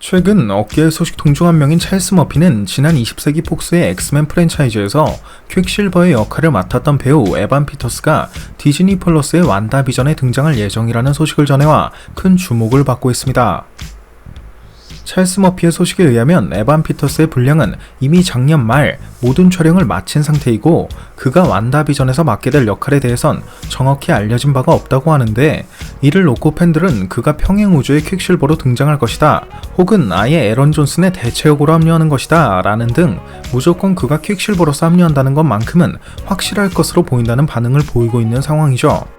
최근 업계의 소식통 중 한 명인 찰스 머피는 지난 20세기 폭스의 엑스맨 프랜차이즈에서 퀵실버의 역할을 맡았던 배우 에반 피터스가 디즈니 플러스의 완다 비전에 등장할 예정이라는 소식을 전해와 큰 주목을 받고 있습니다. 찰스 머피의 소식에 의하면 에반 피터스의 분량은 이미 작년 말 모든 촬영을 마친 상태이고 그가 완다 비전에서 맡게 될 역할에 대해선 정확히 알려진 바가 없다고 하는데 이를 놓고 팬들은 그가 평행 우주의 퀵실버로 등장할 것이다 혹은 아예 에런 존슨의 대체역으로 합류하는 것이다 라는 등 무조건 그가 퀵실버로서 합류한다는 것만큼은 확실할 것으로 보인다는 반응을 보이고 있는 상황이죠.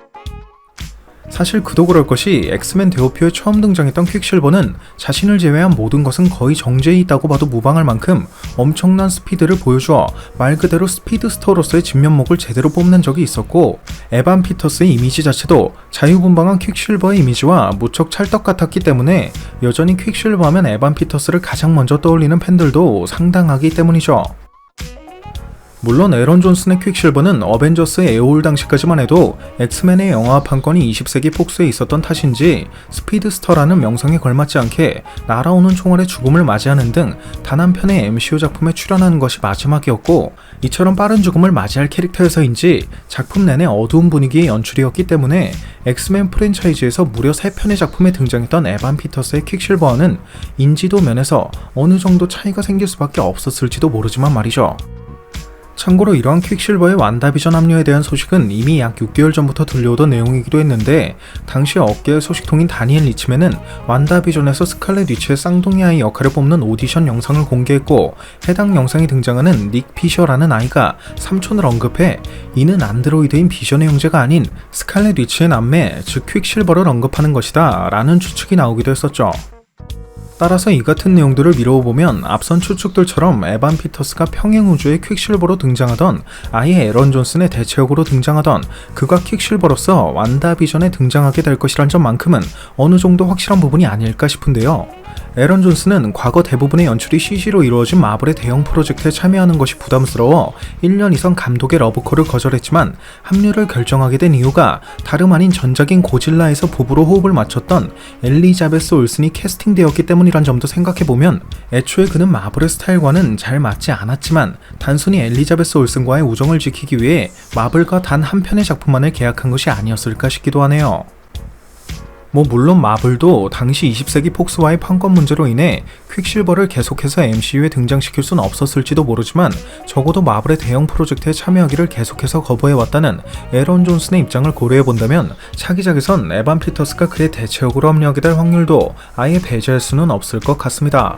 사실 그도 그럴 것이 엑스맨 대오표에 처음 등장했던 퀵실버는 자신을 제외한 모든 것은 거의 정제해 있다고 봐도 무방할 만큼 엄청난 스피드를 보여주어 말 그대로 스피드스터로서의 진면목을 제대로 뽐낸 적이 있었고 에반 피터스의 이미지 자체도 자유분방한 퀵실버의 이미지와 무척 찰떡 같았기 때문에 여전히 퀵실버 하면 에반 피터스를 가장 먼저 떠올리는 팬들도 상당하기 때문이죠. 물론 에런 존슨의 퀵실버는 어벤져스 에어올 당시까지만 해도 엑스맨의 영화 판권이 20세기 폭스에 있었던 탓인지 스피드스터라는 명성에 걸맞지 않게 날아오는 총알의 죽음을 맞이하는 등 단 한 편의 MCU 작품에 출연하는 것이 마지막이었고 이처럼 빠른 죽음을 맞이할 캐릭터여서인지 작품 내내 어두운 분위기의 연출이었기 때문에 엑스맨 프랜차이즈에서 무려 3편의 작품에 등장했던 에반 피터스의 퀵실버와는 인지도 면에서 어느 정도 차이가 생길 수밖에 없었을지도 모르지만 말이죠. 참고로 이러한 퀵실버의 완다비전 합류에 대한 소식은 이미 약 6개월 전부터 들려오던 내용이기도 했는데 당시 업계의 소식통인 다니엘 리치맨은 완다비전에서 스칼렛 위치의 쌍둥이 아이 역할을 뽑는 오디션 영상을 공개했고 해당 영상에 등장하는 닉 피셔라는 아이가 삼촌을 언급해 이는 안드로이드인 비전의 형제가 아닌 스칼렛 위치의 남매 즉 퀵실버를 언급하는 것이다 라는 추측이 나오기도 했었죠. 따라서 이 같은 내용들을 미뤄보면 앞선 추측들처럼 에반 피터스가 평행우주의 퀵실버로 등장하던 아예 에런 존슨의 대체역으로 등장하던 그가 퀵실버로서 완다 비전에 등장하게 될 것이란 점만큼은 어느 정도 확실한 부분이 아닐까 싶은데요. 에런 존슨은 과거 대부분의 연출이 CG로 이루어진 마블의 대형 프로젝트에 참여하는 것이 부담스러워 1년 이상 감독의 러브콜을 거절했지만 합류를 결정하게 된 이유가 다름 아닌 전작인 고질라에서 부부로 호흡을 맞췄던 엘리자베스 올슨이 캐스팅되었기 때문 이란 점도 생각해보면 애초에 그는 마블의 스타일과는 잘 맞지 않았지만 단순히 엘리자베스 올슨과의 우정을 지키기 위해 마블과 단 한 편의 작품만을 계약한 것이 아니었을까 싶기도 하네요. 뭐 물론 마블도 당시 20세기 폭스와의 판권 문제로 인해 퀵실버를 계속해서 MCU에 등장시킬 수는 없었을지도 모르지만 적어도 마블의 대형 프로젝트에 참여하기를 계속해서 거부해왔다는 에런 존슨의 입장을 고려해본다면 차기작에선 에반 피터스가 그의 대체역으로 합류하게 될 확률도 아예 배제할 수는 없을 것 같습니다.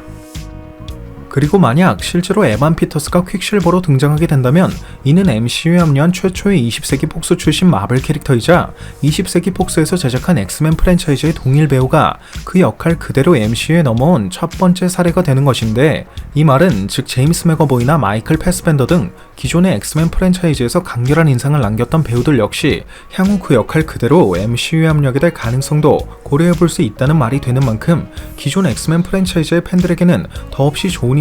그리고 만약 실제로 에반 피터스가 퀵실버로 등장하게 된다면 이는 MCU에 합류한 최초의 20세기 폭스 출신 마블 캐릭터이자 20세기 폭스에서 제작한 엑스맨 프랜차이즈의 동일 배우가 그 역할 그대로 MCU에 넘어온 첫 번째 사례가 되는 것인데 이 말은 즉 제임스 맥어보이나 마이클 패스벤더 등 기존의 엑스맨 프랜차이즈에서 강렬한 인상을 남겼던 배우들 역시 향후 그 역할 그대로 MCU에 합류하게 될 가능성도 고려해볼 수 있다는 말이 되는 만큼 기존 엑스맨 프랜차이즈의 팬들에게는 더없이 좋은